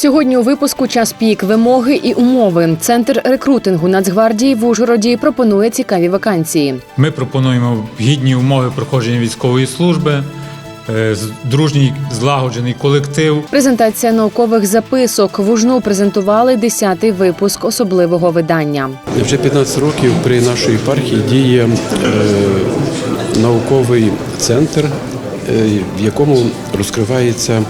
Сьогодні у випуску час пік, вимоги і умови. Центр рекрутингу Нацгвардії в Ужгороді пропонує цікаві вакансії. Ми пропонуємо гідні умови проходження військової служби, е, дружній злагоджений колектив. Презентація наукових записок в Ужну презентували 10-й випуск особливого видання. Вже 15 років при нашій єпархії діє е, науковий центр, е, в якому розкривається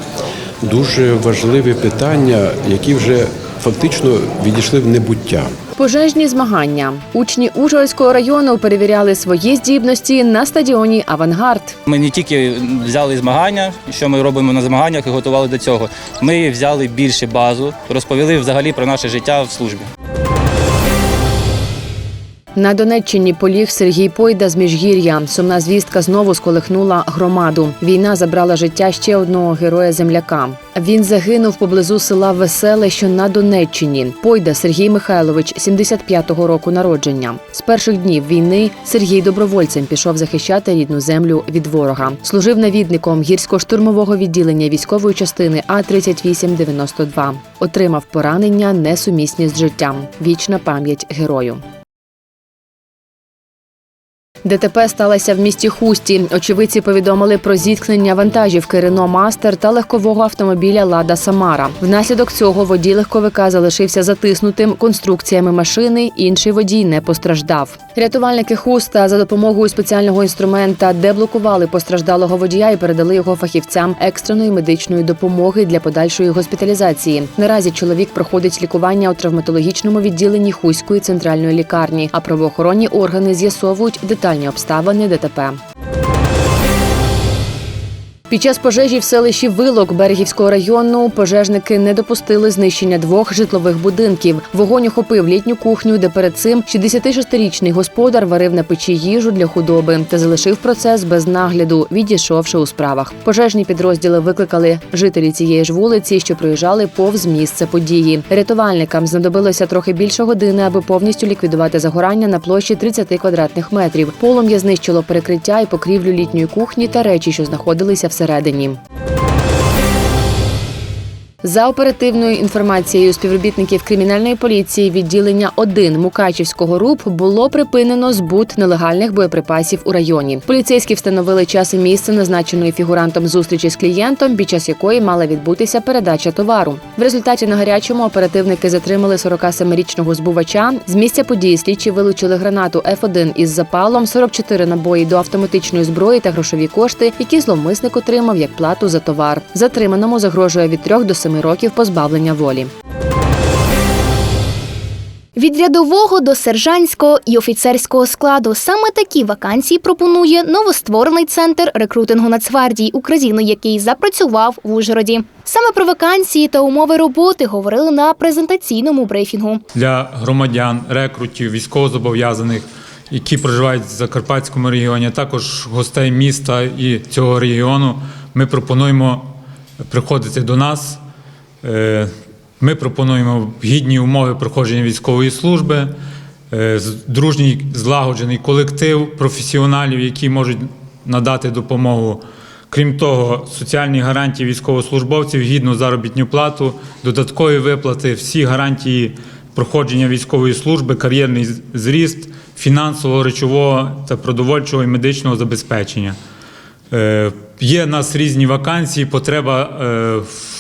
дуже важливі питання, які вже фактично відійшли в небуття. Пожежні змагання. Учні Ужгородського району перевіряли свої здібності на стадіоні Авангард. Ми не тільки взяли змагання, що ми робимо на змаганнях і готували до цього. Ми взяли більше базу, розповіли взагалі про наше життя в службі. На Донеччині поліг Сергій Пойда з Міжгір'я. Сумна звістка знову сколихнула громаду. Війна забрала життя ще одного героя земляка. Він загинув поблизу села Веселе, що на Донеччині. Пойда Сергій Михайлович, 75-го року народження. З перших днів війни Сергій добровольцем пішов захищати рідну землю від ворога. Служив навідником гірсько-штурмового відділення військової частини А 3892 Отримав поранення несумісні з життям. Вічна пам'ять герою. ДТП сталося в місті Хусті. Очевидці повідомили про зіткнення вантажівки Рено Мастер та легкового автомобіля Лада Самара. Внаслідок цього водій легковика залишився затиснутим конструкціями машини. Інший водій не постраждав. Рятувальники Хуста за допомогою спеціального інструмента деблокували постраждалого водія і передали його фахівцям екстреної медичної допомоги для подальшої госпіталізації. Наразі чоловік проходить лікування у травматологічному відділенні Хуської центральної лікарні, а правоохоронні органи з'ясовують детальні обставини ДТП. Під час пожежі в селищі Вилок Берегівського району пожежники не допустили знищення двох житлових будинків. Вогонь охопив літню кухню, де перед цим 66-річний господар варив на печі їжу для худоби та залишив процес без нагляду, відійшовши у справах. Пожежні підрозділи викликали жителі цієї ж вулиці, що проїжджали повз місце події. Рятувальникам знадобилося трохи більше години, аби повністю ліквідувати загорання на площі 30 квадратних метрів. Полум'я знищило перекриття і покрівлю літньої кухні та речі, що знаходилися всередині. За оперативною інформацією співробітників кримінальної поліції відділення 1 Мукачівського РУП було припинено збут нелегальних боєприпасів у районі. Поліцейські встановили час і місце назначеної фігурантом зустрічі з клієнтом, під час якої мала відбутися передача товару. В результаті на гарячому оперативники затримали 47-річного збувача. З місця події слідчі вилучили гранату F1 із запалом, 44 набої до автоматичної зброї та грошові кошти, які зловмисник отримав як плату за товар. Затриманому загрожує від 3 до 7 років позбавлення волі. Від рядового до сержантського і офіцерського складу саме такі вакансії пропонує новостворений центр рекрутингу Нацгвардії України, який запрацював в Ужгороді. Саме про вакансії та умови роботи говорили на презентаційному брифінгу. для громадян, рекрутів, військовозобов'язаних, які проживають в Закарпатському регіоні, а також гостей міста і цього регіону. Ми пропонуємо приходити до нас. Е, Ми пропонуємо гідні умови проходження військової служби, е, дружній злагоджений колектив професіоналів, які можуть надати допомогу. Крім того, соціальні гарантії військовослужбовців, гідну заробітну плату, додаткові виплати, всі гарантії проходження військової служби, кар'єрний зріст, фінансового, речового та продовольчого і медичного забезпечення. Є в нас різні вакансії, потреба е,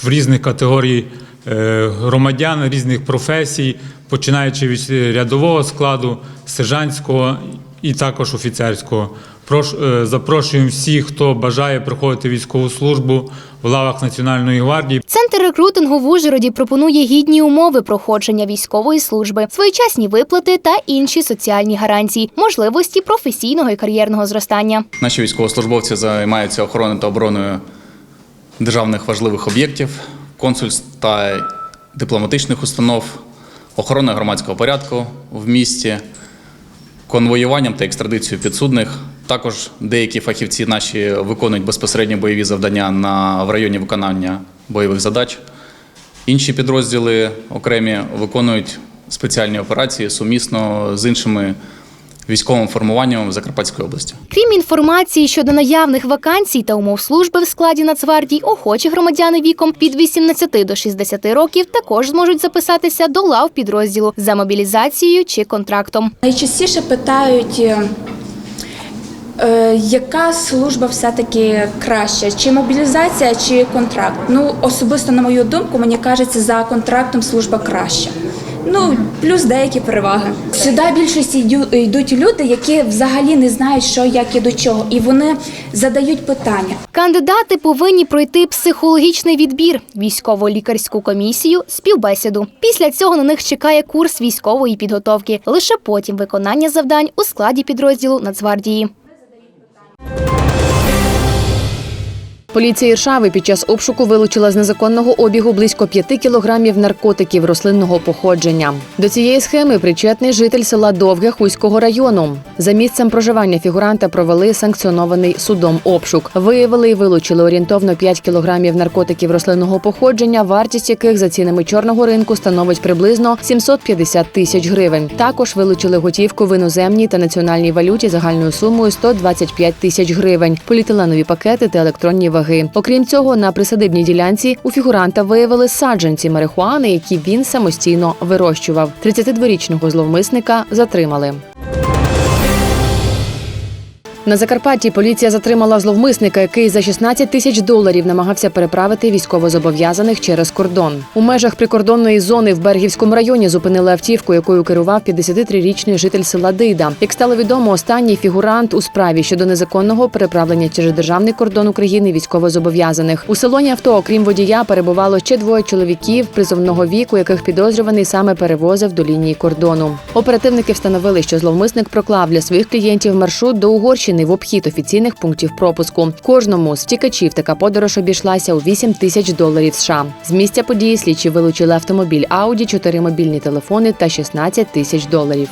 в різних категорій е, громадян, різних професій, починаючи від рядового складу, сержантського і також офіцерського. Прош- е, Запрошуємо всіх, хто бажає проходити військову службу в лавах Національної гвардії. Центр рекрутингу в Ужгороді пропонує гідні умови проходження військової служби, своєчасні виплати та інші соціальні гарантії, можливості професійного і кар'єрного зростання. Наші військовослужбовці займаються охороною та обороною державних важливих об'єктів, консульств та дипломатичних установ, охороною громадського порядку в місті, конвоюванням та екстрадицією підсудних. Також деякі фахівці наші виконують безпосередньо бойові завдання на, в районі виконання бойових задач. Інші підрозділи окремі виконують спеціальні операції сумісно з іншими військовим формуванням в Закарпатській області. Крім інформації щодо наявних вакансій та умов служби в складі Нацгвардії, охочі громадяни віком від 18 до 60 років також зможуть записатися до лав підрозділу за мобілізацією чи контрактом. Найчастіше питають, е, е, яка служба все-таки краща, чи мобілізація, чи контракт. Ну, особисто, на мою думку, мені кажеться, за контрактом служба краща. Ну, плюс деякі переваги. Сюди більшість йду- йдуть люди, які взагалі не знають, що як і до чого, і вони задають питання. Кандидати повинні пройти психологічний відбір, військово-лікарську комісію, співбесіду. Після цього на них чекає курс військової підготовки. Лише потім виконання завдань у складі підрозділу Нацгвардії. Поліція Іршави під час обшуку вилучила з незаконного обігу близько 5 кілограмів наркотиків рослинного походження. До цієї схеми причетний житель села Довге Хуського району. За місцем проживання фігуранта провели санкціонований судом обшук. Виявили і вилучили орієнтовно 5 кілограмів наркотиків рослинного походження, вартість яких за цінами чорного ринку становить приблизно 750 тисяч гривень. Також вилучили готівку в іноземній та національній валюті загальною сумою 125 тисяч гривень, поліетиленові пакети та електронні ваги. Окрім цього, на присадибній ділянці у фігуранта виявили саджанці марихуани, які він самостійно вирощував. 32-річного зловмисника затримали. На Закарпатті поліція затримала зловмисника, який за 16 тисяч доларів намагався переправити військовозобов'язаних через кордон. У межах прикордонної зони в Бергівському районі зупинили автівку, якою керував 53-річний житель села Дида. Як стало відомо, останній фігурант у справі щодо незаконного переправлення через державний кордон України військовозобов'язаних. У салоні авто, окрім водія, перебувало ще двоє чоловіків призовного віку, яких підозрюваний саме перевозив до лінії кордону. Оперативники встановили, що зловмисник проклав для своїх клієнтів маршрут до Угорщини в обхід офіційних пунктів пропуску. Кожному з втікачів така подорож обійшлася у 8 тисяч доларів США. З місця події слідчі вилучили автомобіль Ауді, 4 мобільні телефони та 16 тисяч доларів.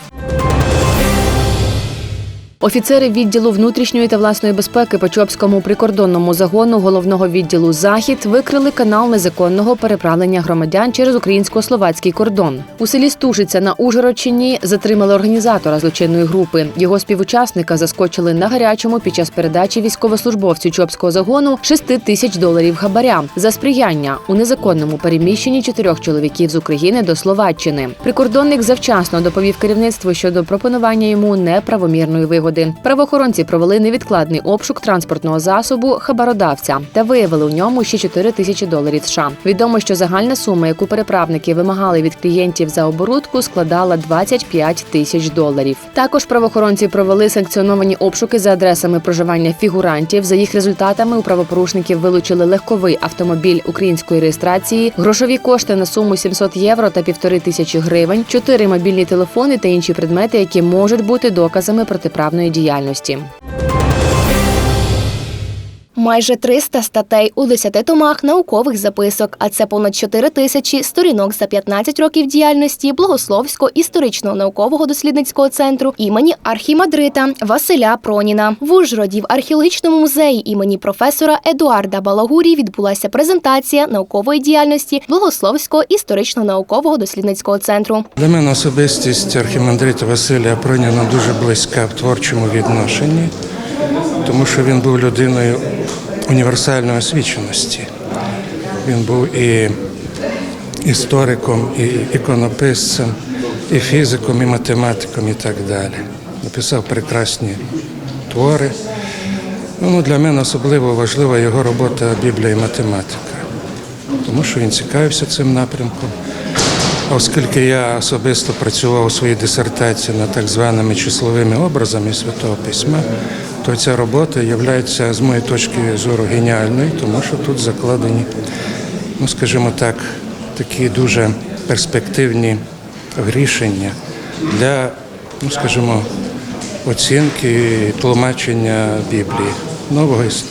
Офіцери відділу внутрішньої та власної безпеки Почопському прикордонному загону головного відділу Захід викрили канал незаконного переправлення громадян через українсько-словацький кордон. У селі Стушиця на Ужгородщині затримали організатора злочинної групи. Його співучасника заскочили на гарячому під час передачі військовослужбовцю Чопського загону 6 тисяч доларів хабаря за сприяння у незаконному переміщенні чотирьох чоловіків з України до Словаччини. Прикордонник завчасно доповів керівництву щодо пропонування йому неправомірної вигоди. Правоохоронці провели невідкладний обшук транспортного засобу хабародавця та виявили у ньому ще 4 тисячі доларів США. Відомо, що загальна сума, яку переправники вимагали від клієнтів за оборудку, складала 25 тисяч доларів. Також правоохоронці провели санкціоновані обшуки за адресами проживання фігурантів. За їх результатами у правопорушників вилучили легковий автомобіль української реєстрації, грошові кошти на суму 700 євро та півтори тисячі гривень, чотири мобільні телефони та інші предмети, які можуть бути доказами протиправної діяльності. Майже 300 статей у 10 томах наукових записок, а це понад 4 тисячі сторінок за 15 років діяльності Благословсько-історичного наукового дослідницького центру імені архімандрита Василя Проніна. В Ужгороді в археологічному музеї імені професора Едуарда Балагурі відбулася презентація наукової діяльності Благословського історично-наукового дослідницького центру. Для мене особистість архімандрита Василія Проніна дуже близька в творчому відношенні, тому що він був людиною універсальної освіченості. Він був і істориком, і іконописцем, і фізиком, і математиком, і так далі. Написав прекрасні твори. Ну, для мене особливо важлива його робота Біблія і математика, тому що він цікавився цим напрямком. Оскільки я особисто працював у своїй дисертації над так званими числовими образами Святого Письма, то ця робота є з моєї точки зору геніальною, тому що тут закладені, ну скажімо так, такі дуже перспективні рішення для, ну скажімо, оцінки і тлумачення Біблії, нового іс-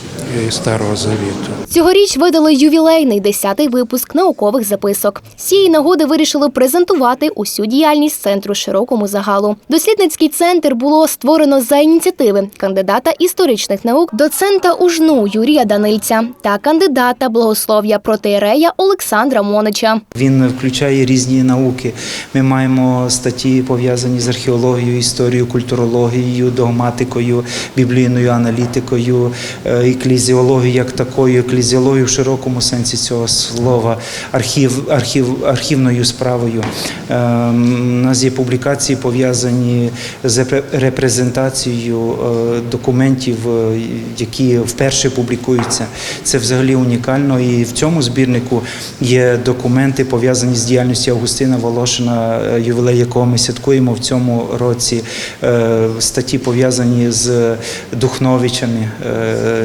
і Старого Завіту. Цьогоріч видали ювілейний 10-й випуск наукових записок. З цієї нагоди вирішили презентувати усю діяльність центру широкому загалу. Дослідницький центр було створено за ініціативи кандидата історичних наук, доцента УЖНУ Юрія Данильця та кандидата благослов'я протеєрея Олександра Монича. Він включає різні науки. Ми маємо статті пов'язані з археологією, історією, культурологією, догматикою, біблійною аналітикою, е, еклезіологією як такою, еклезіологією в широкому сенсі цього слова, архів, архів, архівною справою. Е, У нас є публікації пов'язані з репрезентацією е, документів, е, які вперше публікуються. Це взагалі унікально. І в цьому збірнику є документи пов'язані з діяльністю Августина Волошина, е, ювілей якого ми святкуємо в цьому році. Статті пов'язані з Духновичами.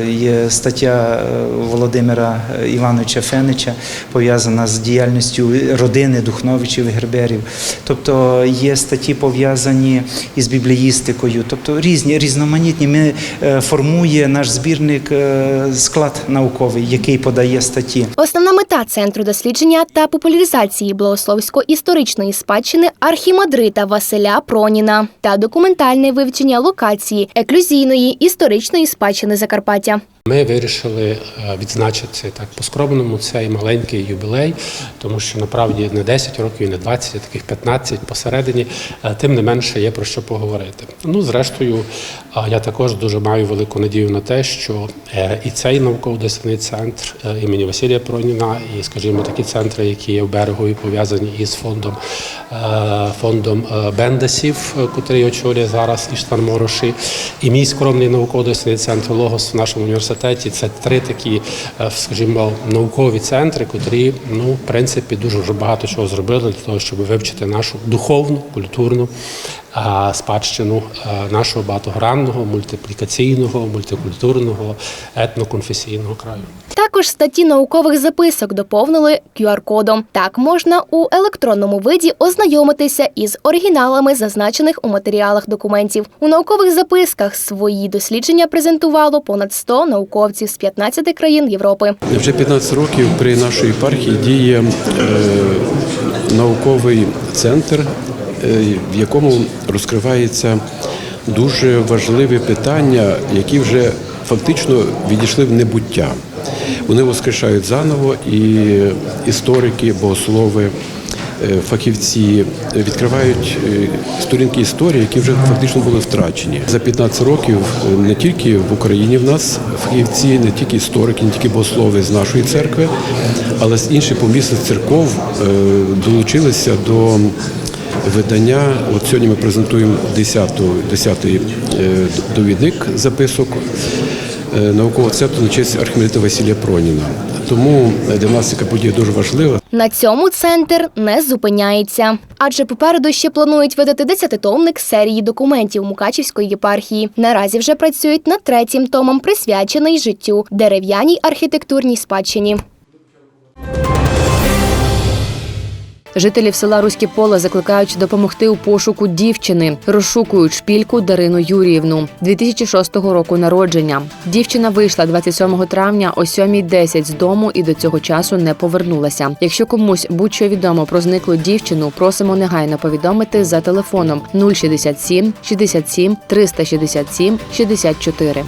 Є стаття е, Володимира Івановича Фенича пов'язана з діяльністю родини Духновичів і Герберів. Тобто є статті пов'язані із бібліїстикою, тобто різні різноманітні. Ми е, формує наш збірник е, склад науковий, який подає статті. Основна мета центру дослідження та популяризації благословсько-історичної спадщини архімандрита Василя Проніна та документальне вивчення локації еклюзійної історичної спадщини Закарпаття. Ми вирішили е, відзначити так по-скромному цей маленький юбілей, тому що направді не 10 років, і не 20, а таких 15 посередині, е, тим не менше є про що поговорити. Ну, зрештою, е, я також дуже маю велику надію на те, що і цей науково-дослідний центр імені Василія Проніна, і, скажімо, такі центри, які є в берегові пов'язані із фондом фондом Бендесів, котрий очолює зараз Іштан Мороші, і мій скромний науково-дослідний центр Логос в нашому університеті. Це три такі, е, скажімо, наукові центри, котрі, ну, в принципі, дуже вже багато чого зробили для того, щоб вивчити нашу духовну, культурну е, спадщину е, нашого багатогранного, мультиплікаційного, мультикультурного, етноконфесійного краю. Також статті наукових записок доповнили QR-кодом. Так можна у електронному виді ознайомитися із оригіналами, зазначених у матеріалах документів. У наукових записках свої дослідження презентувало понад 100 науковців з 15 країн Європи. Вже 15 років при нашій єпархії діє е, науковий центр, е, в якому розкривається дуже важливі питання, які вже фактично відійшли в небуття. Вони воскрешають заново, і історики, богослови, е, фахівці відкривають е, сторінки історії, які вже фактично були втрачені. За 15 років е, не тільки в Україні в нас фахівці, не тільки історики, не тільки богослови з нашої церкви, але з інших помісних церков долучилися до видання. От сьогодні ми презентуємо 10-й 10-й, е, довідник записок наукового центру на честь архімедита Василія Проніна. Тому е, для нас ця подія дуже важлива. На цьому центр не зупиняється, адже попереду ще планують видати десятитомник серії документів Мукачівської єпархії. Наразі вже працюють над третім томом, присвячений життю дерев'яній архітектурній спадщині. Жителів села Руське Поле закликають допомогти у пошуку дівчини. Розшукують шпільку Дарину Юріївну 2006 року народження. Дівчина вийшла 27 травня о 7.10 з дому і до цього часу не повернулася. Якщо комусь будь-що відомо про зниклу дівчину, просимо негайно повідомити за телефоном 067 67 367 64.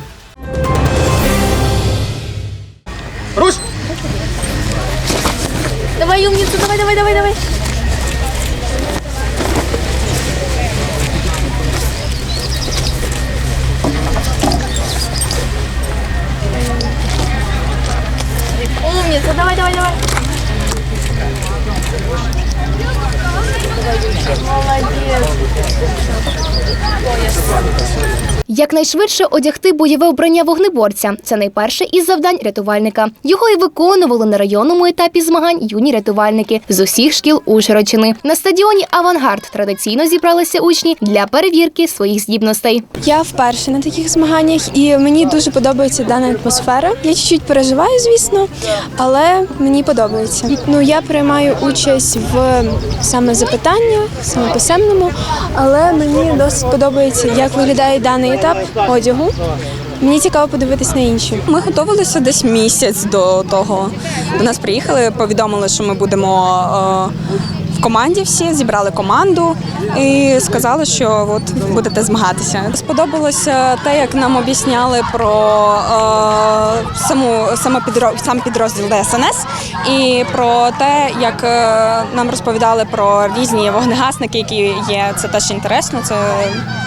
Якнайшвидше одягти бойове вбрання вогнеборця це найперше із завдань рятувальника. Його і виконували на районному етапі змагань юні рятувальники з усіх шкіл Ужгородщини. На стадіоні Авангард традиційно зібралися учні для перевірки своїх здібностей. Я вперше на таких змаганнях, і мені дуже подобається дана атмосфера. Я чуть-чуть переживаю, звісно, але мені подобається. Ну я приймаю участь в саме запитання саме писемному, але мені досить подобається, як виглядає даний етап одягу. Мені цікаво подивитись на інші. Ми готувалися десь місяць до того. До нас приїхали, повідомили, що ми будемо е, команді всі, зібрали команду і сказали, що от будете змагатися. Сподобалося те, як нам об'ясняли про е, саму саме підро, сам підрозділ ДСНС і про те, як е, нам розповідали про різні вогнегасники, які є. Це теж інтересно, це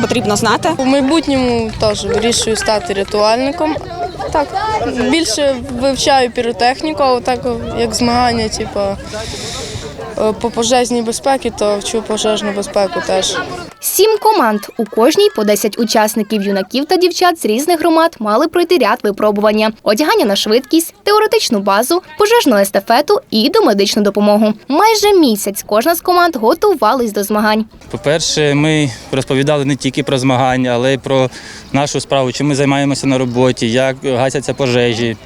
потрібно знати. У майбутньому теж вирішую стати рятувальником. Так, більше вивчаю піротехніку, а так як змагання, типу, по пожежній безпеці, то вчу пожежну безпеку теж. Сім команд. У кожній по 10 учасників юнаків та дівчат з різних громад мали пройти ряд випробування: одягання на швидкість, теоретичну базу, пожежну естафету і домедичну допомогу. Майже місяць кожна з команд готувались до змагань. По-перше, ми розповідали не тільки про змагання, але й про нашу справу, чим ми займаємося на роботі, як гасяться пожежі.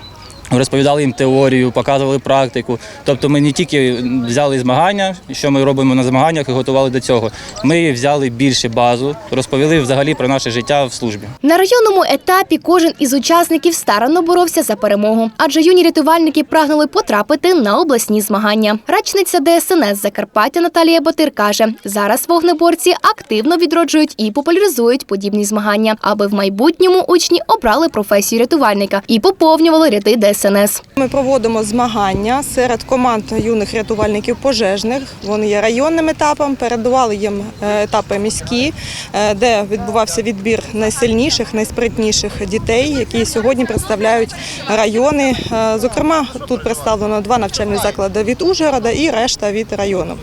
Розповідали їм теорію, показували практику. Тобто ми не тільки взяли змагання, що ми робимо на змаганнях і готували до цього. Ми взяли більше базу, розповіли взагалі про наше життя в службі. На районному етапі кожен із учасників старанно боровся за перемогу, адже юні рятувальники прагнули потрапити на обласні змагання. Речниця ДСНС Закарпаття Наталія Батир каже: зараз вогнеборці активно відроджують і популяризують подібні змагання, аби в майбутньому учні обрали професію рятувальника і поповнювали ряди ДСНС. Ми проводимо змагання серед команд юних рятувальників пожежних. Вони є районним етапом. Передували їм е, етапи міські, е, де відбувався відбір найсильніших, найспритніших дітей, які сьогодні представляють райони. Е, Зокрема, тут представлено два навчальні заклади від Ужгорода і решта від району.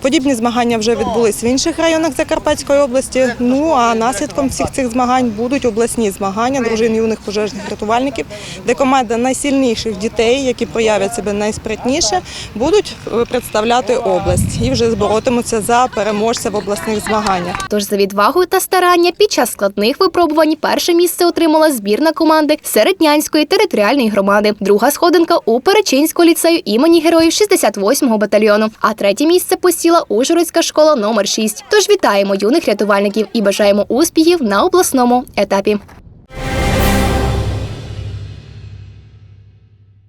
Подібні змагання вже відбулись в інших районах Закарпатської області. Ну а наслідком всіх цих змагань будуть обласні змагання дружин юних пожежних рятувальників, де команда найсильніших дітей, які проявлять себе найспритніше, будуть е, представляти область і вже боротимуться за переможця в обласних змаганнях. Тож за відвагу та старання під час складних випробувань перше місце отримала збірна команди Середнянської територіальної громади. Друга сходинка у Перечинського ліцею імені героїв 68-го батальйону. А третє місце посіла Ужгородська школа номер 6. Тож вітаємо юних рятувальників і бажаємо успіхів на обласному етапі.